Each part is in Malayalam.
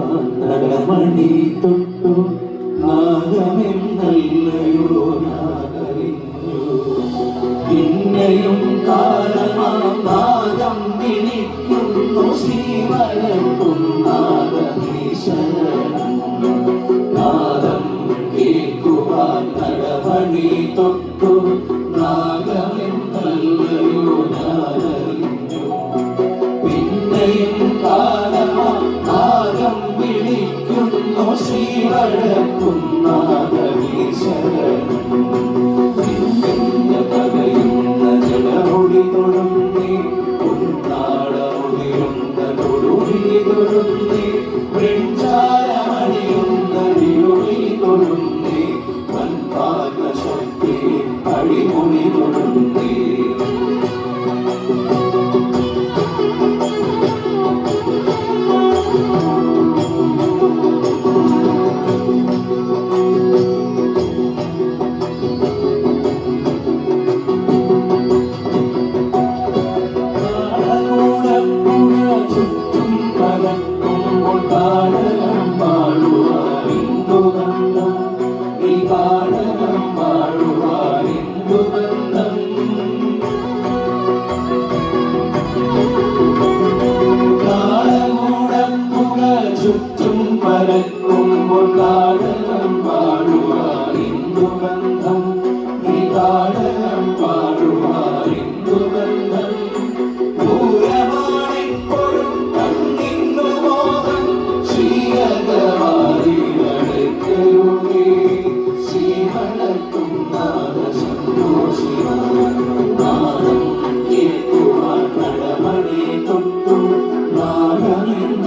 മണി തൊട്ടു നാഗമെന്നല്ലയോ നാഗരിഞ്ഞു പിന്നെയും കാലമാം ഭാഗം പിണിക്കുന്നു ശ്രീവലപ്പും നാഗമീശരണം Quindi isso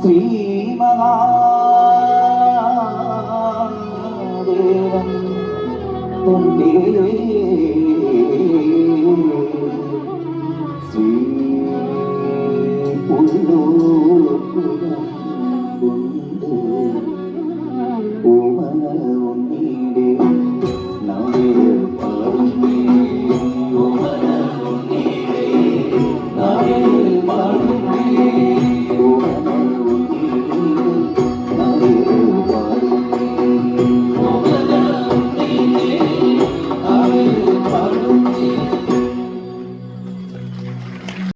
ശ്രീ മഹാദേവൻ തന്റെ ശ്രീ